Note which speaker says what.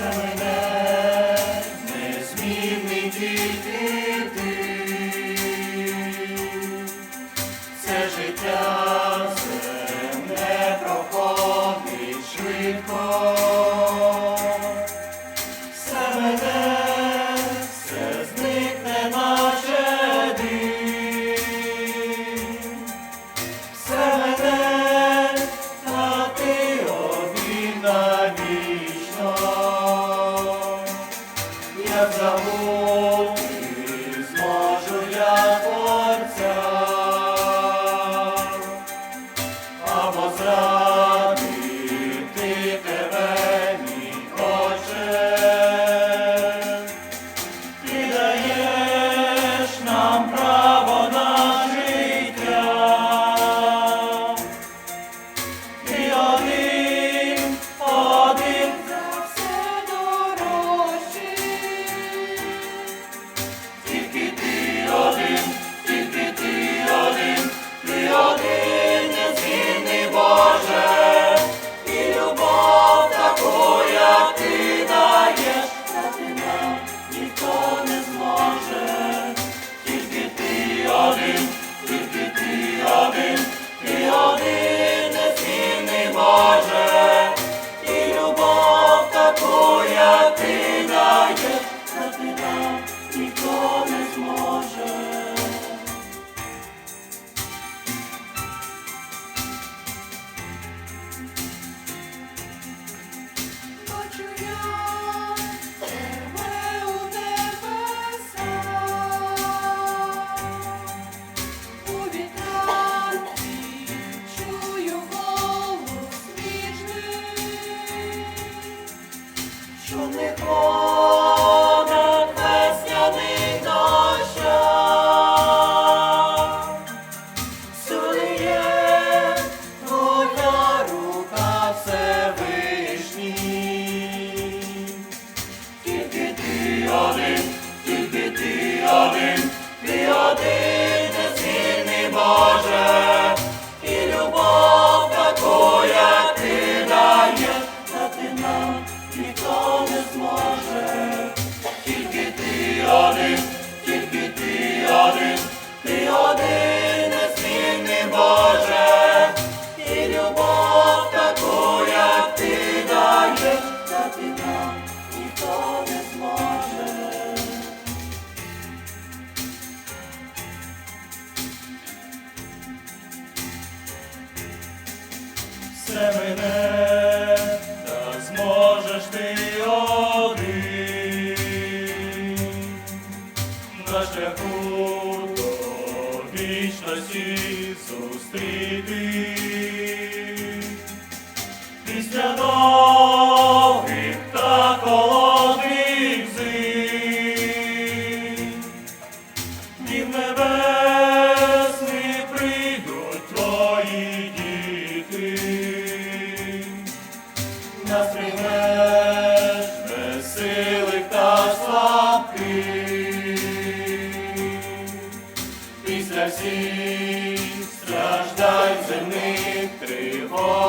Speaker 1: Amen. не серце мене, та зможеш ти один на зустріти після довгих та холодних зим, днів небес. дай земних тривог.